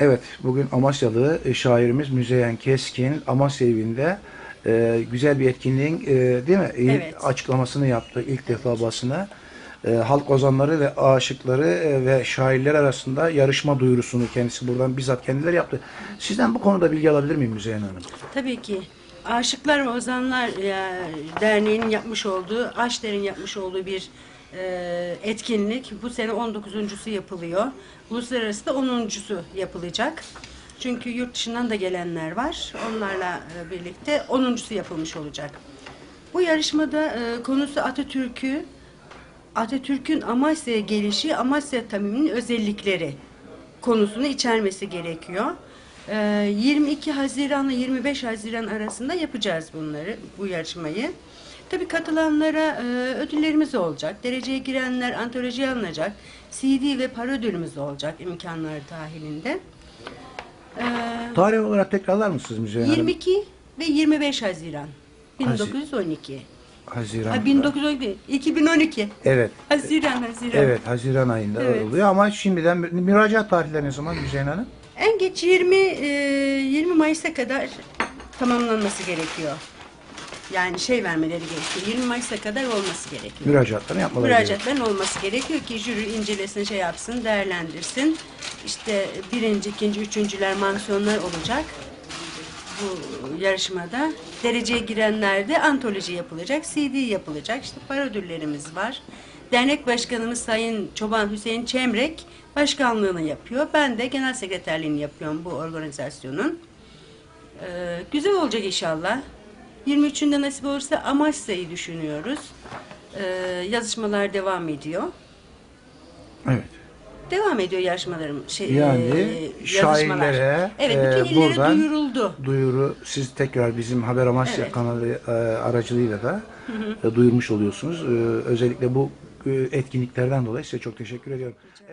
Evet, bugün Amasyalı e, şairimiz Müzeyyen Keskin Amasya evinde e, güzel bir etkinliğin e, değil mi? Evet. açıklamasını yaptı ilk defa basına. E, halk ozanları ve aşıkları e, ve şairler arasında yarışma duyurusunu kendisi buradan bizzat kendileri yaptı. Sizden bu konuda bilgi alabilir miyim Müzeyyen Hanım? Tabii ki. Aşıklar ve Ozanlar e, Derneği'nin yapmış olduğu, Aşder'in yapmış olduğu bir etkinlik. Bu sene 19.sü yapılıyor. Uluslararası da 10.sü yapılacak. Çünkü yurt dışından da gelenler var. Onlarla e, birlikte 10.sü yapılmış olacak. Bu yarışmada e, konusu Atatürk'ü, Atatürk'ün Amasya'ya gelişi, Amasya tamiminin özellikleri konusunu içermesi gerekiyor. Ee, 22 Haziran ile 25 Haziran arasında yapacağız bunları, bu yarışmayı. Tabii katılanlara e, ödüllerimiz olacak. Dereceye girenler antolojiye alınacak. CD ve para ödülümüz olacak imkanlar dahilinde. Ee, Tarih olarak tekrarlar mısınız Müzeyyen Hanım? 22 ve 25 Haziran 1912. Haziran. Ha, 1912, 2012. Evet. Haziran, Haziran. Evet, Haziran ayında Evet. oluyor ama şimdiden mü- müracaat tarihleri ne zaman Müzeyyen Hanım? En geç 20 e, 20 Mayıs'a kadar tamamlanması gerekiyor. Yani şey vermeleri gerekiyor. 20 Mayıs'a kadar olması gerekiyor. Müracaatlarını yapmaları. Müracaatların olması gerekiyor ki jüri incelesin, şey yapsın, değerlendirsin. İşte birinci, ikinci, üçüncüler, mansiyonlar olacak bu yarışmada. Dereceye girenlerde antoloji yapılacak, CD yapılacak. İşte para ödüllerimiz var. Dernek başkanımız Sayın Çoban Hüseyin Çemrek başkanlığını yapıyor. Ben de genel sekreterliğini yapıyorum bu organizasyonun. Ee, güzel olacak inşallah. 23'ünde nasip olursa Amasya'yı düşünüyoruz. Ee, yazışmalar devam ediyor. Evet. Devam ediyor yarışmalarım. Şey, Yani e, şairlere, evet, e, bütün illere buradan duyuruldu. duyuru siz tekrar bizim Haber Amasya Evet. kanalı e, aracılığıyla da e, duyurmuş oluyorsunuz. E, özellikle bu e, etkinliklerden dolayı size çok teşekkür ediyorum. Evet.